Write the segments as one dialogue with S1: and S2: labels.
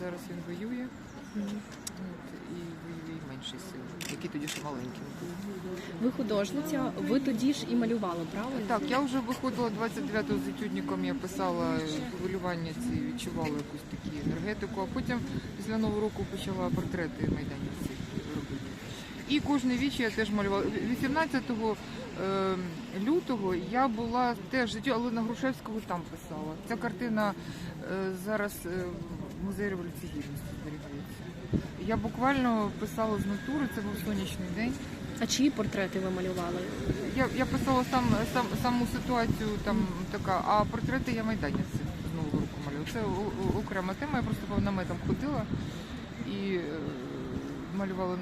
S1: Зараз він воює. От, і воює менший сил, який тоді ще маленький був.
S2: Ви художниця, ви тоді ж і малювали, правильно?
S1: Так, я вже виходила 29-го з етюдником, я писала хвилювання ці, відчувала якусь таку енергетику, а потім після Нового року почала портрети майданівців. І кожне віче я теж малювала. 18 е, лютого я була теж життю, але на Грушевського там писала. Ця картина е, зараз е, в музеї революції гідності зберігається. Я буквально писала з натури, це був сонячний день.
S2: А чиї портрети ви малювали?
S1: Я, я писала сам, сам саму ситуацію там така, а портрети я майданівців з нового року малюю. Це окрема тема. Я просто по наметам ходила і малювала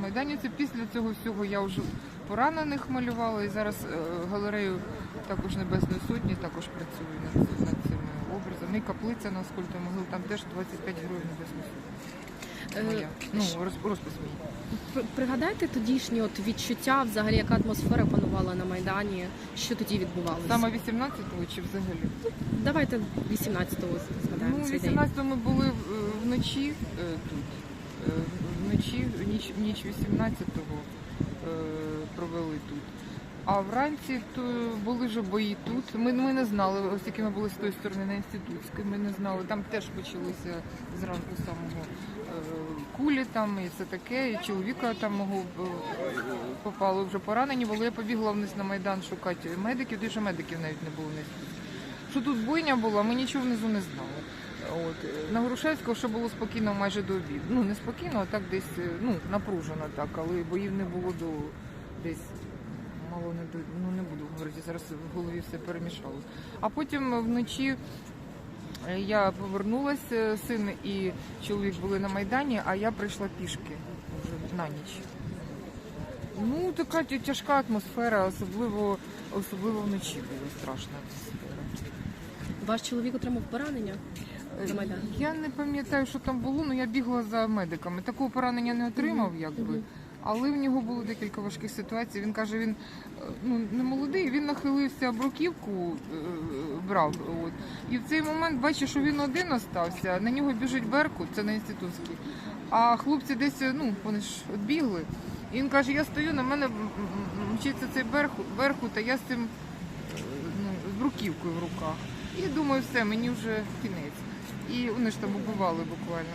S1: майданівців. Після цього всього я вже поранених малювала і зараз е, галерею також Небесної Сотні також працюю над, над цими образами. І каплиця на скульпту могил, там теж 25 героїв Небесної Сотні.
S2: Е,
S1: Моя. Ну, роз- розпис мій.
S2: Пригадайте тодішні от відчуття, взагалі, яка атмосфера панувала на Майдані, що тоді відбувалося?
S1: Саме 18-го чи взагалі?
S2: Давайте 18-го згадаємо
S1: Ну,
S2: цей день.
S1: 18 ми були е, вночі тут. Ніч, ніч 18-го е, провели тут. А вранці то були вже бої тут. Ми, ми не знали, оскільки ми були з тої сторони на інститутській, ми не знали. Там теж почалися зранку самого е, кулі там і це таке. І чоловіка там мого е, попали вже поранені. Були. Я побігла вниз на майдан шукати медиків, де ще медиків навіть не було що тут бойня була, ми нічого внизу не знали. От. е, На Грушевського ще було спокійно майже до обіду. Ну, не спокійно, а так десь е, ну, напружено так, але боїв не було до десь. Мало не до ну не буду говорити, зараз в голові все перемішало. А потім вночі е, я повернулася, син і чоловік були на Майдані, а я прийшла пішки вже на ніч. Ну, така тяжка атмосфера, особливо, особливо вночі була страшна атмосфера.
S2: Ваш чоловік отримав поранення
S1: Я не пам'ятаю, що там було, але я бігла за медиками. Такого поранення не отримав, якби. Але в нього було декілька важких ситуацій. Він каже, він е, ну не молодий, він нахилився бруківку е, брав. От. І в цей момент бачиш, що він один остався. На нього біжить Беркут, це на інститутський. А хлопці десь ну вони ж відбігли. І він каже: я стою, на мене мчиться цей Беркут, Беркут, а я з цим е, ну, з бруківкою в руках. І думаю, все, мені вже кінець. І вони ж там побували буквально.